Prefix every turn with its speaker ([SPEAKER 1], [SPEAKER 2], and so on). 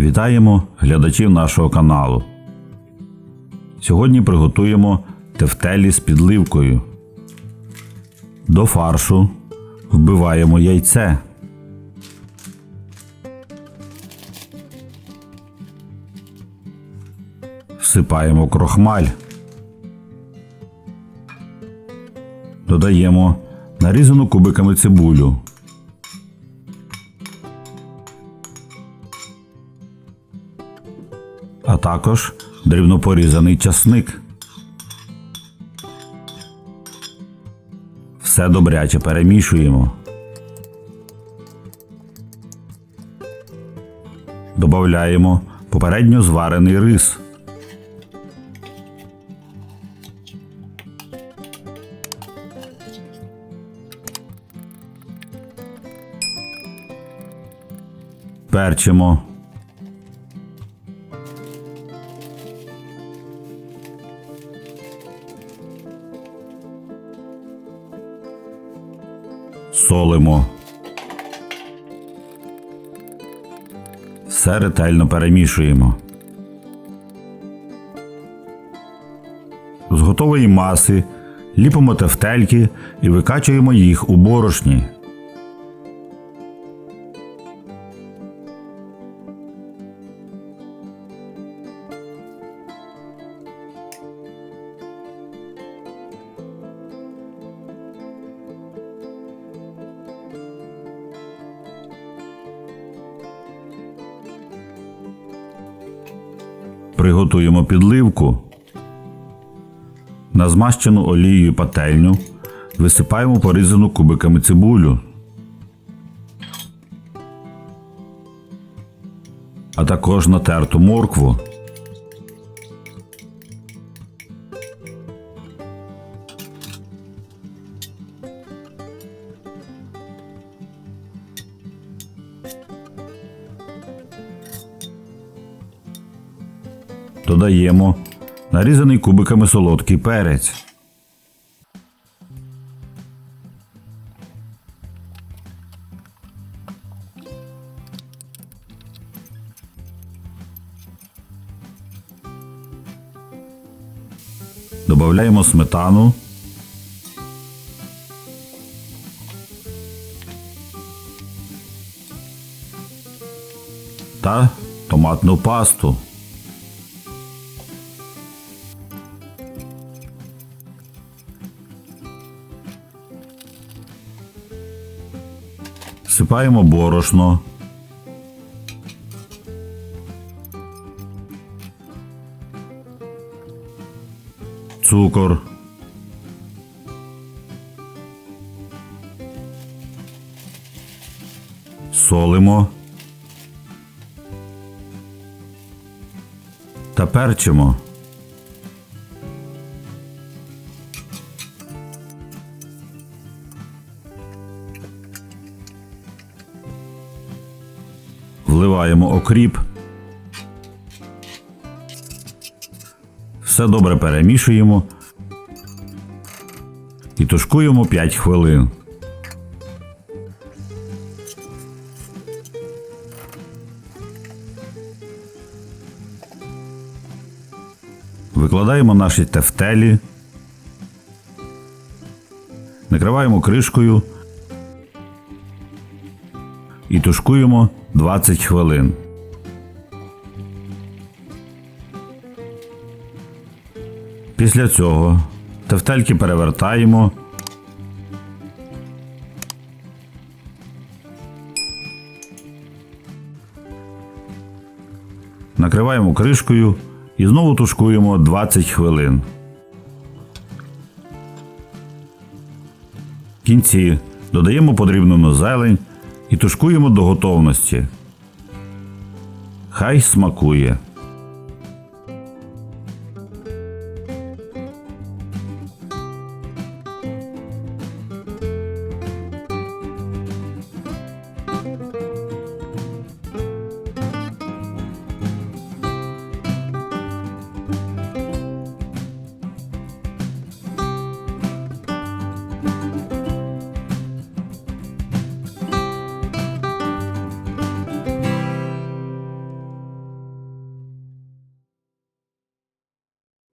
[SPEAKER 1] Вітаємо глядачів нашого каналу. Сьогодні приготуємо тефтелі з підливкою. До фаршу вбиваємо яйце. Всипаємо крохмаль. Додаємо нарізану кубиками цибулю. Також дрібно порізаний часник. Все добряче перемішуємо. Добавляємо попередньо зварений рис. Перчимо. Солимо. Все ретельно перемішуємо. З готової маси ліпимо тефтельки і викачуємо їх у борошні. Приготуємо підливку. На змащену олією пательню висипаємо порізану кубиками цибулю. А також натерту моркву. Додаємо нарізаний кубиками солодкий перець. Додаємо сметану. Та томатну пасту. Всипаємо борошно. Цукор. Солимо. Та перчимо. Вливаємо окріп. Все добре перемішуємо і тушкуємо 5 хвилин. Викладаємо наші тефтелі, накриваємо кришкою і тушкуємо 20 хвилин. Після цього тефтельки перевертаємо. Накриваємо кришкою і знову тушкуємо 20 хвилин. В кінці додаємо подрібнену зелень і тушкуємо до готовності. Хай смакує.